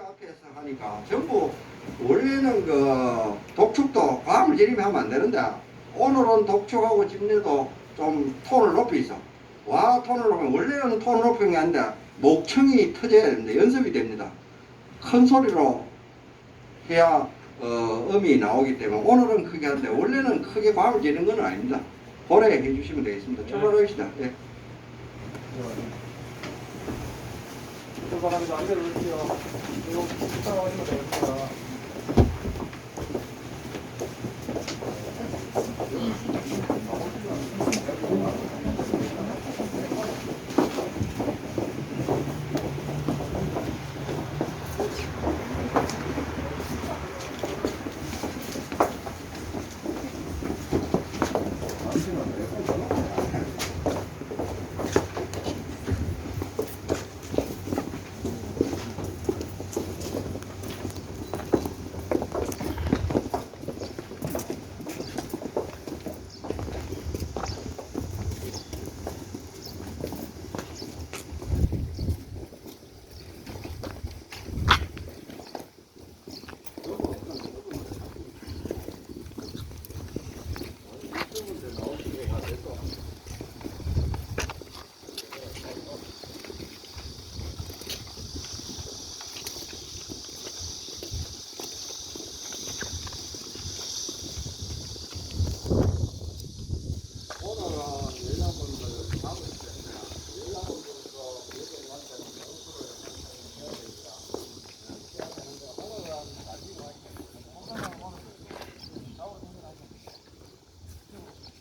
앞에서 하니까 전부 원래는 그 독촉도 과음을 지르면 하면 안 되는데 오늘은 독촉하고 집내도 좀 톤을 높이서 와 톤을 높이면 원래는 톤을 높이는 게 아닌데 목청이 터져야 됩니다. 연습이 됩니다. 큰 소리로 해야 어, 음이 나오기 때문에 오늘은 크게 하는데 원래는 크게 과음을 지르는 건 아닙니다. 고려해 주시면 되겠습니다. 출발하시다. 예. 안. 이거 따라오시면 되겠습니다.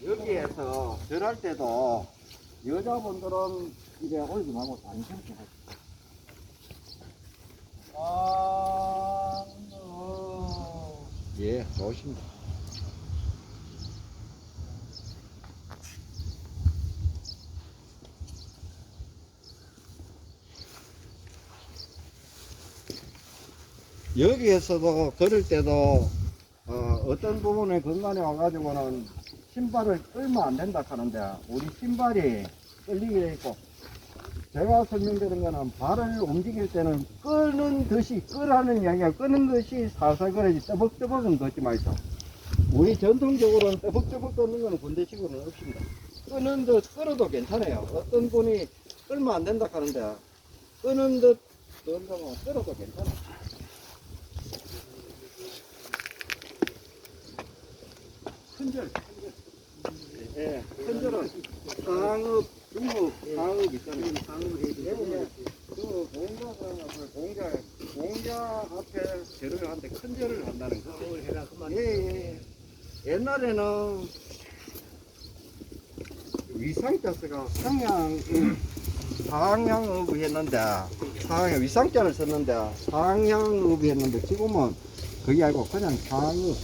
여기에서 절할 때도 여자분들은 이래 올지 말고 단심치 하세요. 아, 어. 예, 좋습니다. 여기에서도 걸을 때도 어, 떤 부분에 건강에 와가지고는 신발을 끌면 안 된다 하는데 우리 신발이 끌리게 돼 있고 제가 설명드린 거는 발을 움직일 때는 끄는 듯이 끄라는 이야기가 끄는 듯이 살살 그러지 떠벅떠벅은 걷지 말죠. 우리 전통적으로는 떠벅떠벅 걷는 거는 군대식으로는 없습니다. 끄는 듯 끌어도 괜찮아요. 어떤 분이 끌면 안 된다 하는데 끄는 듯 끈다고 끌어도 괜찮아요. 큰절. 예, 큰절은 상업, 중국 상업 있잖아요. 상업을 해주세요. 그 공자 사람을 공자, 공자 앞에 절을 하는데 큰 절을 한다는 거. 을 해라 그만. 예, 예, 예. 옛날에는 위상자스가 상향, 상향업을 했는데, 상향, 위상자를 썼는데, 상향업을 했는데, 지금은 그게 아니고 그냥 상업.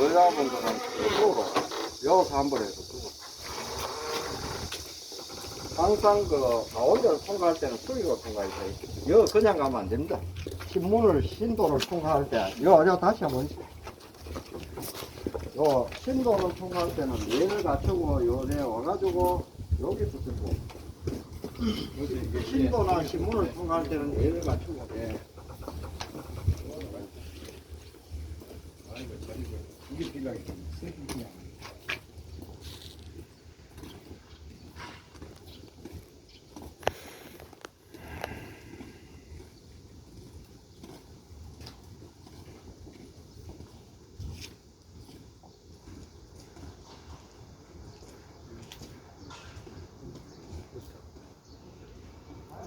여자분들은 이쪽으로 여기서 한 번 해서 두고 항상 그 가운데를 통과할 때는 수위로 통과해서 여기 그냥 가면 안 됩니다. 신문을 신도를 통과할 때요 요 다시 한번 요. 신도를 통과할 때는 얘를 갖추고 요래 와가지고 여기서 들고. 신도나 신문을 통할 때는 예를 맞추고. 예. 이게 필요하겠다. 세금 그냥.